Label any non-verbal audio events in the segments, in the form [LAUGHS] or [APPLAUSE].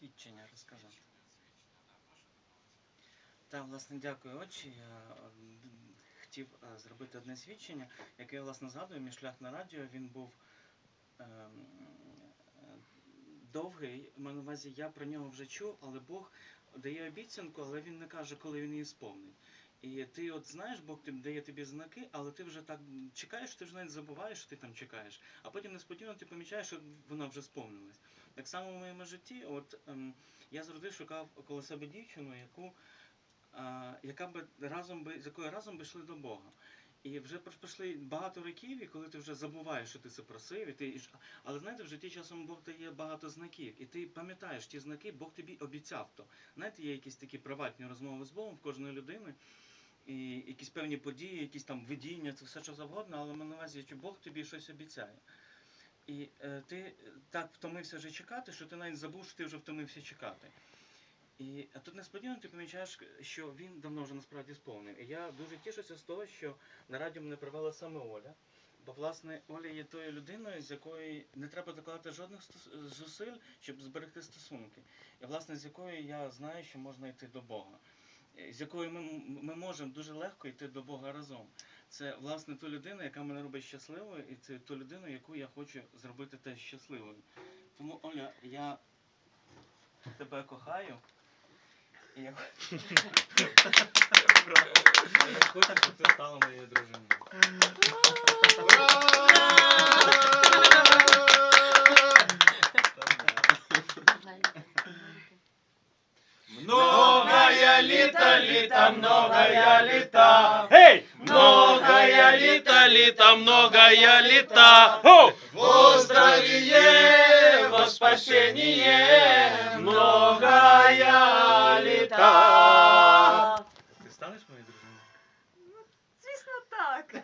Свідчення розказати. Так, власне, дякую, отче. Я е, хотів е, зробити одне свідчення, яке я власне згадую, мій шлях на радіо. Він був ем, довгий. Маю на увазі, я про нього вже чув, але Бог дає обіцянку, але він не каже, коли він її сповнить. І ти от знаєш, Бог ти дає тобі знаки, але ти вже так чекаєш, ти вже навіть забуваєш, що ти там чекаєш. А потім несподівано ти помічаєш, що воно вже сповнилось. Так само в моєму житті, от ем, я завжди шукав коло себе дівчину, яку, е, яка би разом би, з якою разом би йшли до Бога. І вже пройшли багато років, і коли ти вже забуваєш, що ти це просив, і ти, але знаєте, в житті часом Бог дає багато знаків, і ти пам'ятаєш ті знаки, Бог тобі обіцяв то. Знаєте, є якісь такі приватні розмови з Богом в кожної людини, і якісь певні події, якісь там видіння, це все що завгодно, але маю на увазі, що Бог тобі щось обіцяє. І е, ти так втомився вже чекати, що ти навіть забув, що ти вже втомився чекати. І а тут несподівано ти помічаєш, що він давно вже насправді сповнив. І я дуже тішуся з того, що на радіо мене привела саме Оля. Бо, власне, Оля є тою людиною, з якої не треба докладати жодних зусиль, щоб зберегти стосунки. І, власне, з якою я знаю, що можна йти до Бога. З якою ми, ми можемо дуже легко йти до Бога разом. Це, власне, ту людину, яка мене робить щасливою, і це ту людину, яку я хочу зробити теж щасливою. Тому, Оля, я тебе кохаю. І я Я хочу, щоб ти стала моєю дружиною. Многая літа, літа, многая літа. Эй! Многая літа, літа, многая літа. Во здравие, во спасение, Ти станеш моєю дружиною? Звісно, так.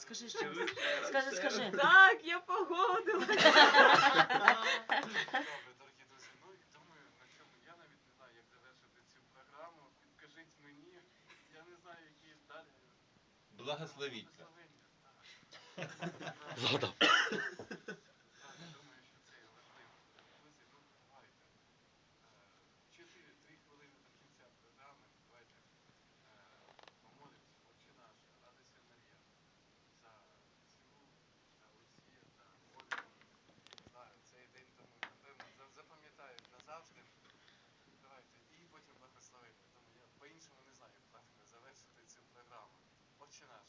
Скажи що щось. Скажи, скажи. Так, я погодилась. Добре, [LAUGHS] дорогі друзі, ну, і думаю, на чому, я навіть не знаю, як завершити цю програму. Підкажіть мені, я не знаю, які далі. Благословіться. Благословення. Згадав. [LAUGHS] Так, думаю, що це є важливо. Друзі, ну давайте. Е, Чотири, три хвилини до кінця програми. Давайте е, помолимося, Отче наш, радуйся Марія, за цілу та Олексія та Ольгу. Не знаю, цей день тому, напевно, за- запам'ятають назавжди. Давайте, і потім благословення. Тому я по-іншому не знаю, як правильно завершити цю програму. Отче наш.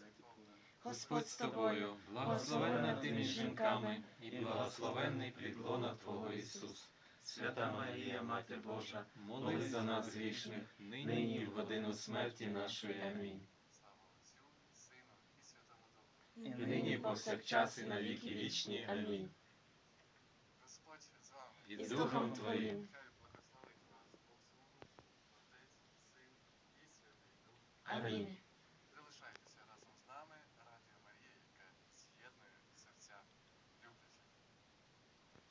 Господь з тобою, благословенна ти між жінками, і благословенний плід лона Твого Ісус. Свята Марія, Мати Божа, молись за нас грішних, нині і в годину смерті нашої. Амінь. І нині і повсякчас і на віки вічні. Амінь. Господь з вами. І з Духом Твоїм. Благословить нас Бог Слуг, Отець, Син і Святий Дух. Амінь. Амінь.